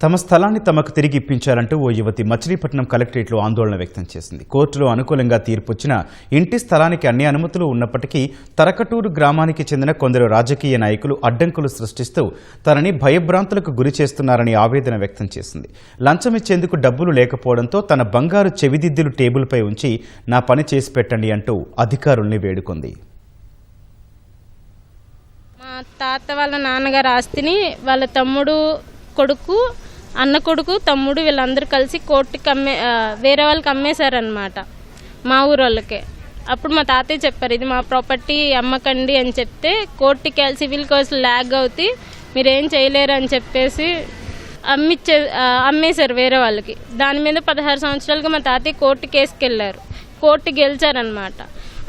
తమ స్థలాన్ని తమకు తిరిగి ఇప్పించాలంటూ ఓ యువతి మచిలీపట్నం కలెక్టరేట్లో ఆందోళన వ్యక్తం చేసింది. కోర్టులో అనుకూలంగా తీర్పొచ్చిన ఇంటి స్థలానికి అన్ని అనుమతులు ఉన్నప్పటికీ తరకటూరు గ్రామానికి చెందిన కొందరు రాజకీయ నాయకులు అడ్డంకులు సృష్టిస్తూ తనని భయభ్రాంతులకు గురి చేస్తున్నారని ఆవేదన వ్యక్తం చేసింది. లంచం ఇచ్చేందుకు డబ్బులు లేకపోవడంతో తన బంగారు చెవిదిద్దులు టేబుల్పై ఉంచి నా పని చేసి పెట్టండి అంటూ అధికారుల్ని వేడుకుంది. మా తాత వాళ్ళ నాన్నగారు ఆస్తిని వాళ్ళ తమ్ముడు కొడుకు అన్న కొడుకు తమ్ముడు వీళ్ళందరూ కలిసి కోర్టుకి అమ్మే వేరే వాళ్ళకి అమ్మేశారనమాట మా ఊరు వాళ్ళకే అప్పుడు మా తాతయ్య చెప్పారు ఇది మా ప్రాపర్టీ అమ్మకండి అని చెప్తే కోర్టుకి వెళ్ళి సివిల్ కేసులు ల్యాగ్ అవుతాయి మీరేం చేయలేరు అని చెప్పేసి అమ్మిచ్చే అమ్మేశారు వేరే వాళ్ళకి. దాని మీద పదహారు సంవత్సరాలుగా మా తాతయ్య కోర్టు కేసుకెళ్ళారు. కోర్టు గెలిచారనమాట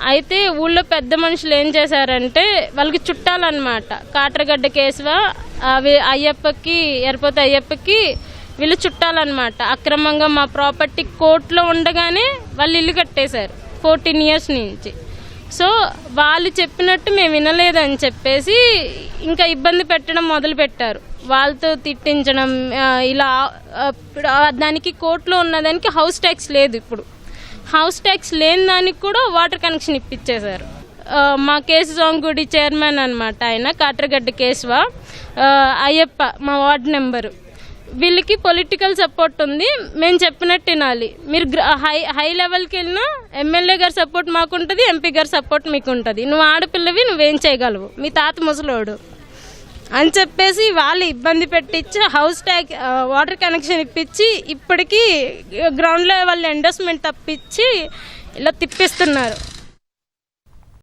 అయితే ఊళ్ళో పెద్ద మనుషులు ఏం చేశారంటే వాళ్ళకి చుట్టాలన్నమాట. కాట్రగడ్డ కేశవ అవి అయ్యప్పకి ఎరపోతే అయ్యప్పకి వీళ్ళు చుట్టాలన్నమాట. అక్రమంగా మా ప్రాపర్టీ కోర్టులో ఉండగానే వాళ్ళు ఇల్లు కట్టేశారు ఫోర్టీన్ ఇయర్స్ నుంచి. సో వాళ్ళు చెప్పినట్టు మేము వినలేదని చెప్పేసి ఇంకా ఇబ్బంది పెట్టడం మొదలు పెట్టారు. వాళ్ళతో తిట్టించడం ఇలా ఆ, దానికి కోర్టులో ఉన్నదానికి హౌస్ ట్యాక్స్ లేదు ఇప్పుడు. హౌస్ ట్యాక్స్ లేని దానికి కూడా వాటర్ కనెక్షన్ ఇప్పించేశారు మా మా కేశవాం గుడి చైర్మన్ అనమాట ఆయన కాట్రగడ్డ కేశవ. అయ్యప్ప మా వార్డ్ నెంబరు వీళ్ళకి పొలిటికల్ సపోర్ట్ ఉంది. మేము చెప్పినట్టు వినాలి. మీరు హై హై లెవెల్కి వెళ్ళినా ఎమ్మెల్యే గారి సపోర్ట్ మాకుంటుంది ఎంపీ గారి సపోర్ట్ మీకు ఉంటుంది నువ్వు ఆడపిల్లవి నువ్వేం చేయగలవు. మీ తాత ముసలోడు. అని చెప్పేసి వాళ్ళు ఇబ్బంది పెట్టించి హౌస్ ట్యాక్ వాటర్ కనెక్షన్ ఇప్పించి ఇప్పటికీ గ్రౌండ్ లెవెల్ ఎండోస్మెంట్ తప్పించి ఇలా తిప్పిస్తున్నారు.